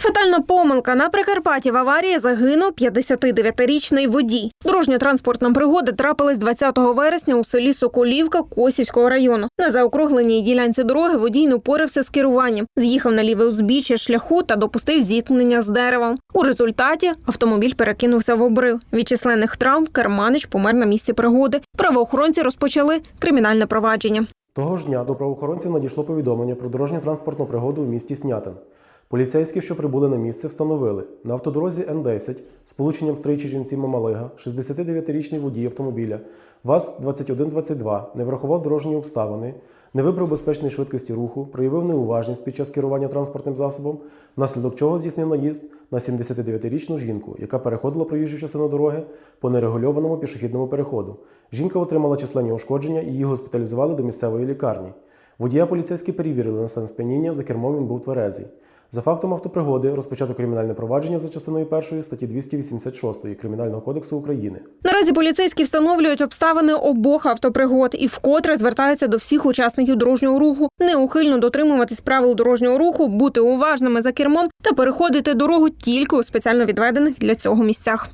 Фатальна помилка на Прикарпатті в аварії загинув 59-річний водій. Дорожньо-транспортна пригода трапилась 20 вересня у селі Соколівка Косівського району. На заокругленій ділянці дороги водій не упорався з керуванням, з'їхав на ліве узбіччя шляху та допустив зіткнення з деревом. У результаті автомобіль перекинувся в обрив. Від численних травм Керманич помер на місці пригоди. Правоохоронці розпочали кримінальне провадження. Того ж дня до правоохоронців надійшло повідомлення про дорожньо-транспортну пригоду у місті Снятин. Поліцейські, що прибули на місце, встановили на автодорозі Н-10 з полученням Стрийчі Мамалига 69-річний водій автомобіля ВАЗ-2122 не врахував дорожні обставини, не вибрав безпечної швидкості руху, проявив неуважність під час керування транспортним засобом, внаслідок чого здійснив наїзд на 79-річну жінку, яка переходила проїжджу частину дороги по нерегульованому пішохідному переходу. Жінка отримала численні ушкодження і її госпіталізували до місцевої лікарні. Водія поліцейські перевірили на стан сп'яніння, за кермом він був тверезий. За фактом автопригоди розпочато кримінальне провадження за частиною першої статті 286 Кримінального кодексу України. Наразі поліцейські встановлюють обставини обох автопригод і вкотре звертаються до всіх учасників дорожнього руху неухильно дотримуватись правил дорожнього руху, бути уважними за кермом та переходити дорогу тільки у спеціально відведених для цього місцях.